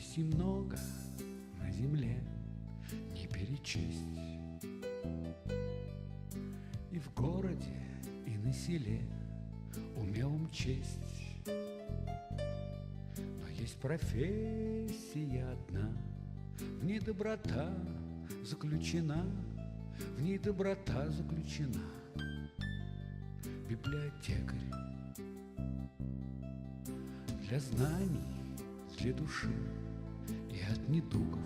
Профессий много на земле не перечесть. И в городе, и на селе умелым честь. Но есть профессия одна, в ней доброта заключена, в ней доброта заключена. Библиотекарь для знаний, для души и от недугов.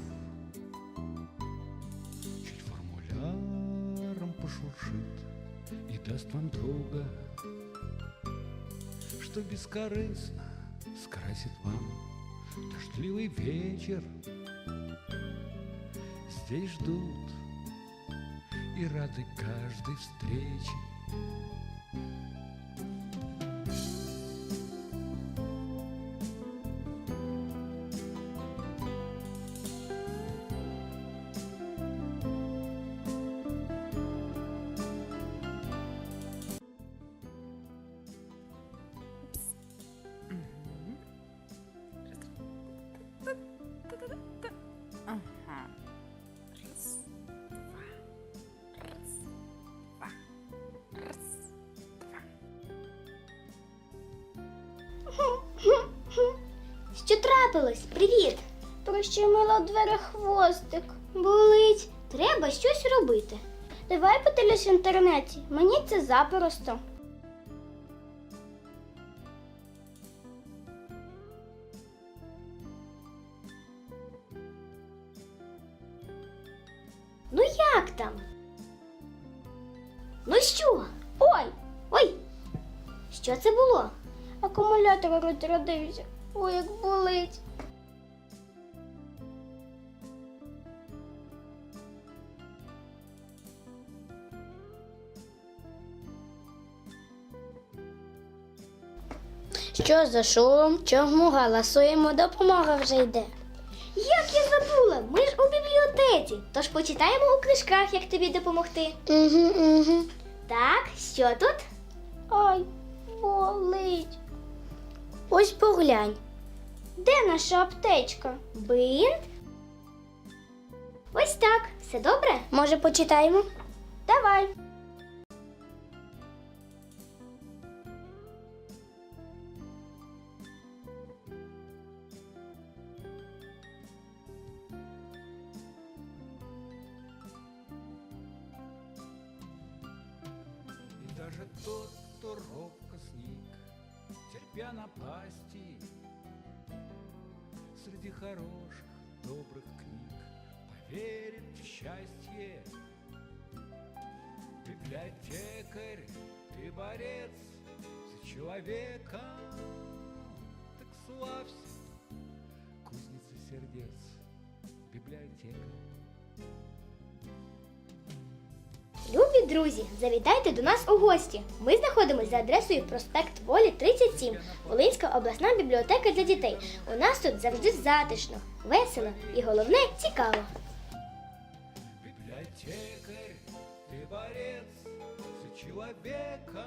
Чуть формуляром пошуршит и даст вам друга, что бескорыстно скрасит вам дождливый вечер. Здесь ждут и рады каждой встрече. Що трапилось? Привіт! Прищемила в дверях хвостик. Болить. Треба щось робити. Давай подивлюсь в інтернеті. Мені це запросто. Ну як там? Ну що? Ой! Ой! Що це було? Акумулятор розрядився. Ой, як болить. Що за шум? Чому галасуємо? Допомога вже йде. Як я забула, ми ж у бібліотеці, тож почитаємо у книжках, як тобі допомогти. Угу, угу. Так, що тут? Ай, болить. Ось поглянь. Де наша аптечка? Бинт? Ось так. Все добре? Може, почитаємо? Давай. И даже тот, кто робко сник, терпя напасти, Среди хороших, добрых книг поверит в счастье. Библиотекарь, ты борец за человека, Так славься, кузница сердец, библиотекарь. Друзі, завітайте до нас у гості. Ми знаходимося за адресою проспект Волі 37, Волинська обласна бібліотека для дітей. У нас тут завжди затишно, весело і головне цікаво. Бібліотекар, ти борець, за славься,